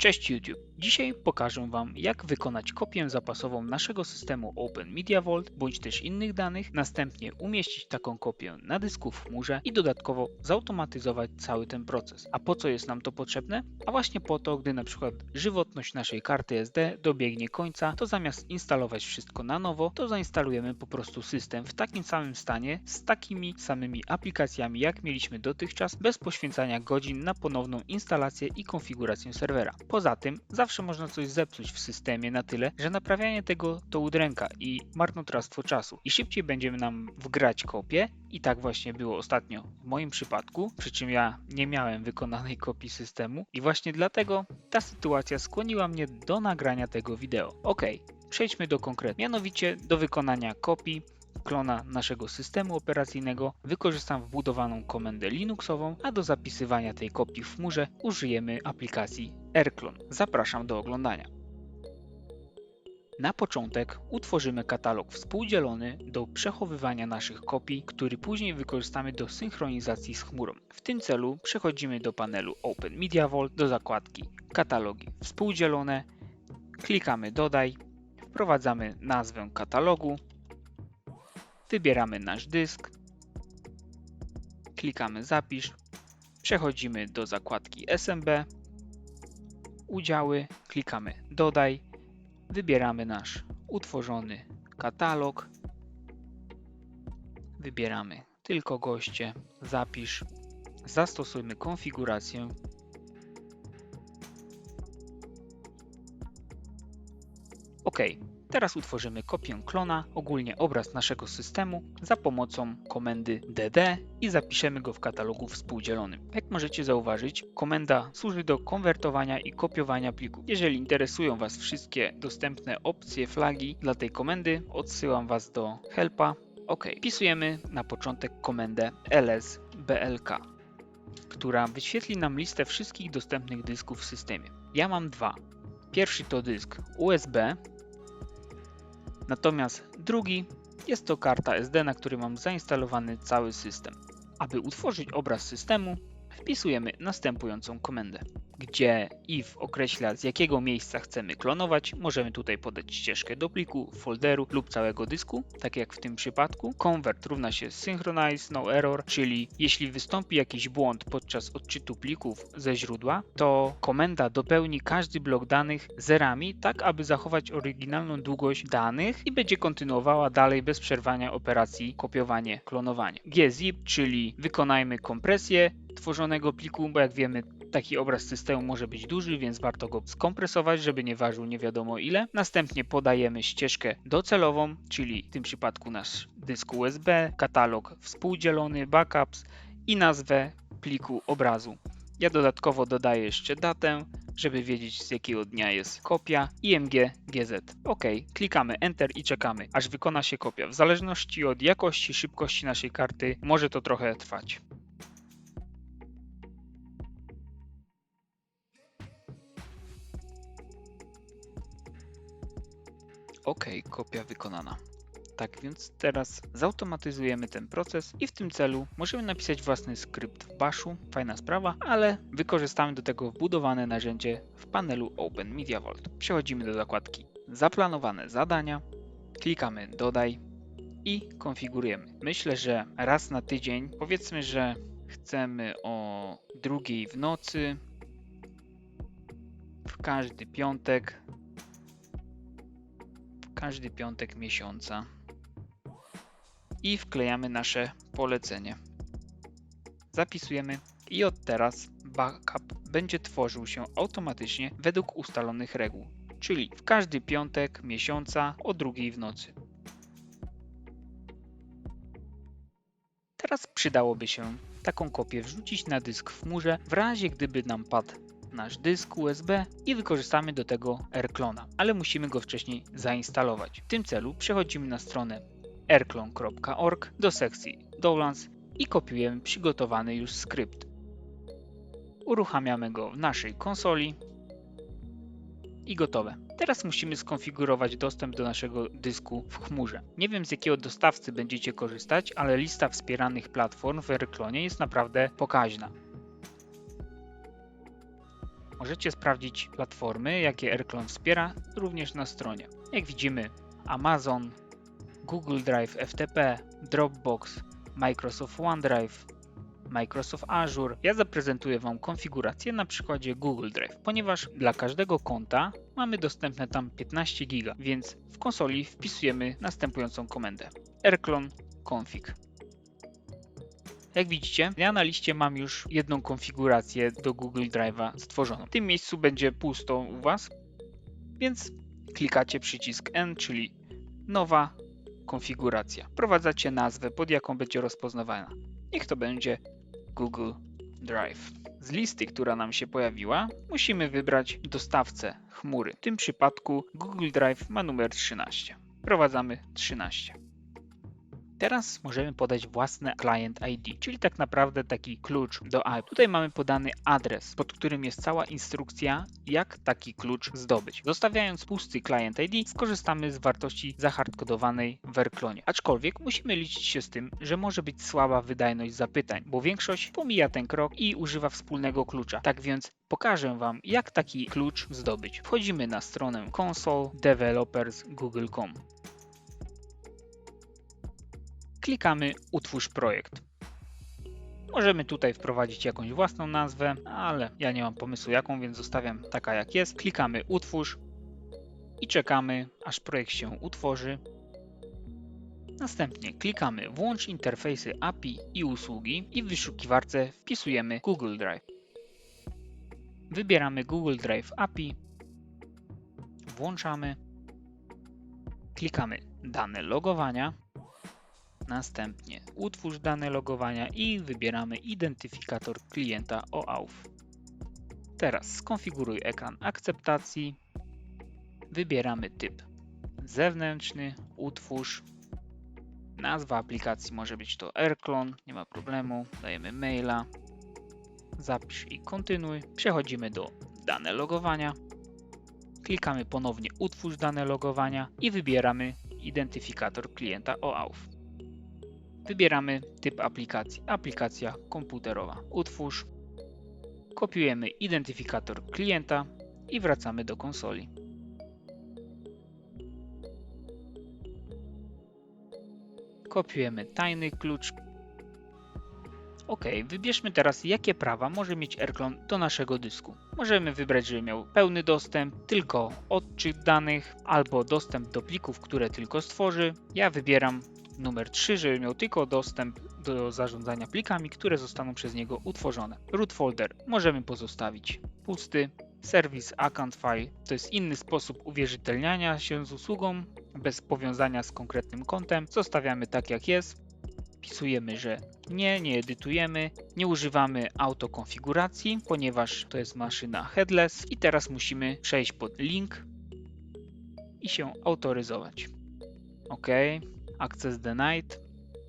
Cześć YouTube! Dzisiaj pokażę Wam jak wykonać kopię zapasową naszego systemu Open Media Vault bądź też innych danych, następnie umieścić taką kopię na dysku w chmurze i dodatkowo zautomatyzować cały ten proces. A po co jest nam to potrzebne? A właśnie po to, gdy na przykład żywotność naszej karty SD dobiegnie końca, to zamiast instalować wszystko na nowo, to zainstalujemy po prostu system w takim samym stanie, z takimi samymi aplikacjami jak mieliśmy dotychczas, bez poświęcania godzin na ponowną instalację i konfigurację serwera. Poza tym zawsze można coś zepsuć w systemie na tyle, że naprawianie tego to udręka i marnotrawstwo czasu. I szybciej będziemy nam wgrać kopię i tak właśnie było ostatnio w moim przypadku, przy czym ja nie miałem wykonanej kopii systemu i właśnie dlatego ta sytuacja skłoniła mnie do nagrania tego wideo. Ok, przejdźmy do konkretu, mianowicie do wykonania kopii klona naszego systemu operacyjnego wykorzystam wbudowaną komendę Linuxową, a do zapisywania tej kopii w chmurze użyjemy aplikacji rclone. Zapraszam do oglądania. Na początek utworzymy katalog współdzielony do przechowywania naszych kopii, który później wykorzystamy do synchronizacji z chmurą. W tym celu przechodzimy do panelu Open Media Vault do zakładki Katalogi współdzielone, klikamy Dodaj, wprowadzamy nazwę katalogu, Wybieramy nasz dysk, klikamy Zapisz, przechodzimy do zakładki SMB, Udziały, klikamy Dodaj, wybieramy nasz utworzony katalog, wybieramy tylko goście, Zapisz, zastosujmy konfigurację. OK. Teraz utworzymy kopię klona, ogólnie obraz naszego systemu za pomocą komendy dd i zapiszemy go w katalogu współdzielonym. Jak możecie zauważyć, komenda służy do konwertowania i kopiowania plików. Jeżeli interesują Was wszystkie dostępne opcje, flagi dla tej komendy, odsyłam Was do helpa. OK, wpisujemy na początek komendę lsblk, która wyświetli nam listę wszystkich dostępnych dysków w systemie. Ja mam dwa. Pierwszy to dysk USB Natomiast drugi jest to karta SD, na której mam zainstalowany cały system. Aby utworzyć obraz systemu, wpisujemy następującą komendę gdzie if określa z jakiego miejsca chcemy klonować. Możemy tutaj podać ścieżkę do pliku, folderu lub całego dysku, tak jak w tym przypadku. Convert równa się synchronize no error, czyli jeśli wystąpi jakiś błąd podczas odczytu plików ze źródła, to komenda dopełni każdy blok danych zerami, tak aby zachować oryginalną długość danych i będzie kontynuowała dalej bez przerwania operacji kopiowanie, klonowanie. gzip, czyli wykonajmy kompresję tworzonego pliku, bo jak wiemy Taki obraz systemu może być duży, więc warto go skompresować, żeby nie ważył nie wiadomo ile. Następnie podajemy ścieżkę docelową, czyli w tym przypadku nasz dysk USB, katalog współdzielony, backups i nazwę pliku obrazu. Ja dodatkowo dodaję jeszcze datę, żeby wiedzieć z jakiego dnia jest kopia IMG GZ. OK, klikamy Enter i czekamy, aż wykona się kopia. W zależności od jakości, szybkości naszej karty może to trochę trwać. OK, kopia wykonana. Tak więc teraz zautomatyzujemy ten proces i w tym celu możemy napisać własny skrypt w Bashu, fajna sprawa, ale wykorzystamy do tego wbudowane narzędzie w panelu Open Media Vault. Przechodzimy do zakładki Zaplanowane zadania, klikamy Dodaj i konfigurujemy. Myślę, że raz na tydzień, powiedzmy, że chcemy o drugiej w nocy, w każdy piątek każdy piątek miesiąca i wklejamy nasze polecenie. Zapisujemy i od teraz backup będzie tworzył się automatycznie według ustalonych reguł, czyli w każdy piątek miesiąca o drugiej w nocy. Teraz przydałoby się taką kopię wrzucić na dysk w chmurze, w razie gdyby nam padł nasz dysk USB i wykorzystamy do tego rclona, ale musimy go wcześniej zainstalować. W tym celu przechodzimy na stronę rclone.org do sekcji Downloads i kopiujemy przygotowany już skrypt. Uruchamiamy go w naszej konsoli i gotowe. Teraz musimy skonfigurować dostęp do naszego dysku w chmurze. Nie wiem z jakiego dostawcy będziecie korzystać, ale lista wspieranych platform w Airclonie jest naprawdę pokaźna. Możecie sprawdzić platformy, jakie Airclone wspiera, również na stronie. Jak widzimy, Amazon, Google Drive FTP, Dropbox, Microsoft OneDrive, Microsoft Azure. Ja zaprezentuję Wam konfigurację na przykładzie Google Drive, ponieważ dla każdego konta mamy dostępne tam 15 GB, więc w konsoli wpisujemy następującą komendę airclone config. Jak widzicie, ja na liście mam już jedną konfigurację do Google Drive'a stworzoną. W tym miejscu będzie pusto u Was, więc klikacie przycisk N, czyli nowa konfiguracja. Wprowadzacie nazwę, pod jaką będzie rozpoznawana. Niech to będzie Google Drive. Z listy, która nam się pojawiła, musimy wybrać dostawcę chmury. W tym przypadku Google Drive ma numer 13. Wprowadzamy 13. Teraz możemy podać własne client ID, czyli tak naprawdę taki klucz do API. Tutaj mamy podany adres, pod którym jest cała instrukcja, jak taki klucz zdobyć. Zostawiając pusty client ID, skorzystamy z wartości zahardkodowanej w Airclonie. Aczkolwiek musimy liczyć się z tym, że może być słaba wydajność zapytań, bo większość pomija ten krok i używa wspólnego klucza. Tak więc pokażę Wam, jak taki klucz zdobyć. Wchodzimy na stronę console developers google.com klikamy Utwórz projekt. Możemy tutaj wprowadzić jakąś własną nazwę, ale ja nie mam pomysłu jaką, więc zostawiam taka jak jest. Klikamy Utwórz i czekamy, aż projekt się utworzy. Następnie klikamy Włącz interfejsy API i usługi i w wyszukiwarce wpisujemy Google Drive. Wybieramy Google Drive API, włączamy, klikamy Dane logowania Następnie utwórz dane logowania i wybieramy identyfikator klienta OAuth. Teraz skonfiguruj ekran akceptacji. Wybieramy typ zewnętrzny, utwórz. Nazwa aplikacji może być to Airclone, nie ma problemu. Dajemy maila. Zapisz i kontynuuj. Przechodzimy do dane logowania. Klikamy ponownie utwórz dane logowania i wybieramy identyfikator klienta OAuth. Wybieramy typ aplikacji. Aplikacja komputerowa. Utwórz. Kopiujemy identyfikator klienta i wracamy do konsoli. Kopiujemy tajny klucz. OK, wybierzmy teraz, jakie prawa może mieć Airclone do naszego dysku. Możemy wybrać, żeby miał pełny dostęp, tylko odczyt danych, albo dostęp do plików, które tylko stworzy. Ja wybieram numer 3, żeby miał tylko dostęp do zarządzania plikami, które zostaną przez niego utworzone. Root folder możemy pozostawić pusty. Serwis account file to jest inny sposób uwierzytelniania się z usługą bez powiązania z konkretnym kontem. Zostawiamy tak jak jest. Wpisujemy, że nie, nie edytujemy, nie używamy autokonfiguracji, ponieważ to jest maszyna headless i teraz musimy przejść pod link i się autoryzować. OK. Access Denied,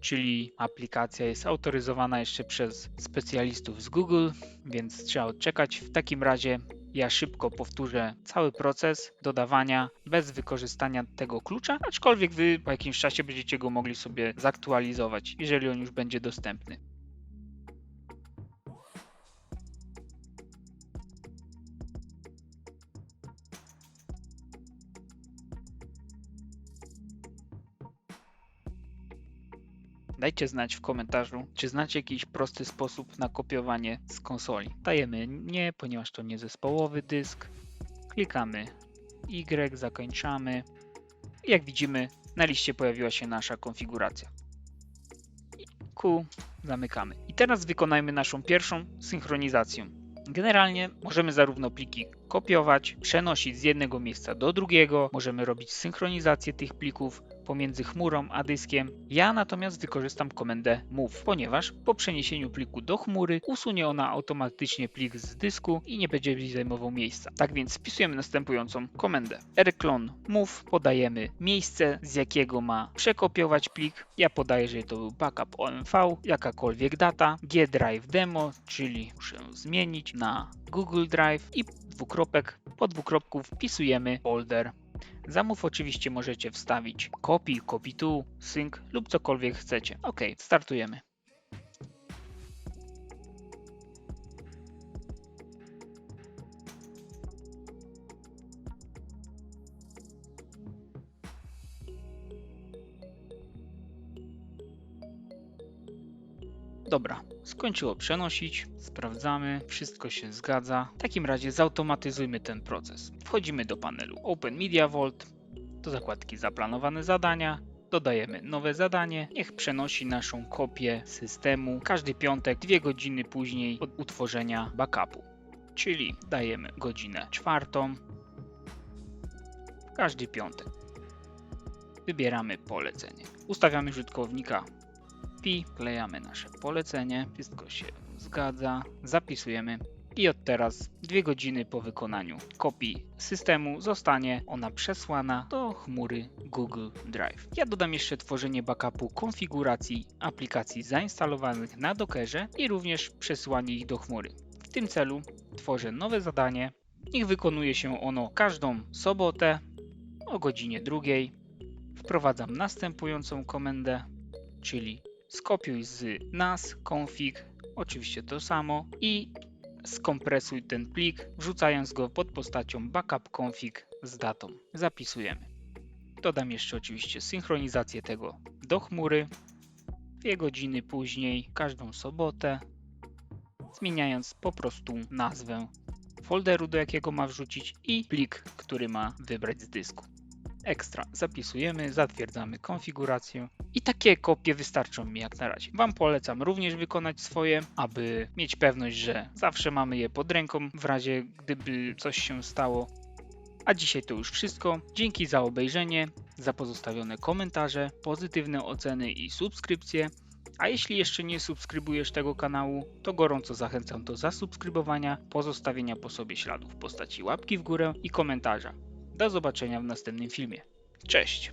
czyli aplikacja jest autoryzowana jeszcze przez specjalistów z Google, więc trzeba odczekać. W takim razie ja szybko powtórzę cały proces dodawania bez wykorzystania tego klucza, aczkolwiek Wy po jakimś czasie będziecie go mogli sobie zaktualizować, jeżeli on już będzie dostępny. Dajcie znać w komentarzu, czy znacie jakiś prosty sposób na kopiowanie z konsoli. Dajemy nie, ponieważ to nie zespołowy dysk. Klikamy Y, zakończamy. I jak widzimy, na liście pojawiła się nasza konfiguracja. Q, zamykamy. I teraz wykonajmy naszą pierwszą synchronizację. Generalnie możemy zarówno pliki kopiować, przenosić z jednego miejsca do drugiego, możemy robić synchronizację tych plików, pomiędzy chmurą a dyskiem. Ja natomiast wykorzystam komendę move, ponieważ po przeniesieniu pliku do chmury usunie ona automatycznie plik z dysku i nie będzie zajmował miejsca. Tak więc wpisujemy następującą komendę. rclone move, podajemy miejsce z jakiego ma przekopiować plik. Ja podaję, że to był backup OMV, jakakolwiek data, gdrive demo, czyli muszę zmienić na Google Drive i dwukropek, po dwukropku wpisujemy folder. Zamów oczywiście możecie wstawić copy, copy to, sync lub cokolwiek chcecie. Ok, startujemy. Dobra, skończyło przenosić, sprawdzamy, wszystko się zgadza. W takim razie zautomatyzujmy ten proces. Wchodzimy do panelu Open Media Vault, do zakładki zaplanowane zadania, dodajemy nowe zadanie, niech przenosi naszą kopię systemu każdy piątek, dwie godziny później od utworzenia backupu. Czyli dajemy godzinę czwartą, każdy piątek. Wybieramy polecenie. Ustawiamy użytkownika pi, klejamy nasze polecenie, wszystko się zgadza, zapisujemy i od teraz, dwie godziny po wykonaniu kopii systemu, zostanie ona przesłana do chmury Google Drive. Ja dodam jeszcze tworzenie backupu konfiguracji aplikacji zainstalowanych na Dockerze i również przesyłanie ich do chmury. W tym celu tworzę nowe zadanie. Niech wykonuje się ono każdą sobotę o godzinie drugiej. Wprowadzam następującą komendę, czyli skopiuj z nas config, oczywiście to samo i skompresuj ten plik, wrzucając go pod postacią backup config z datą. Zapisujemy. Dodam jeszcze oczywiście synchronizację tego do chmury. Dwie godziny później, każdą sobotę, zmieniając po prostu nazwę folderu, do jakiego ma wrzucić i plik, który ma wybrać z dysku. Ekstra zapisujemy, zatwierdzamy konfigurację i takie kopie wystarczą mi jak na razie. Wam polecam również wykonać swoje, aby mieć pewność, że zawsze mamy je pod ręką w razie gdyby coś się stało. A dzisiaj to już wszystko. Dzięki za obejrzenie, za pozostawione komentarze, pozytywne oceny i subskrypcje. A jeśli jeszcze nie subskrybujesz tego kanału, to gorąco zachęcam do zasubskrybowania, pozostawienia po sobie śladów w postaci łapki w górę i komentarza. Do zobaczenia w następnym filmie. Cześć!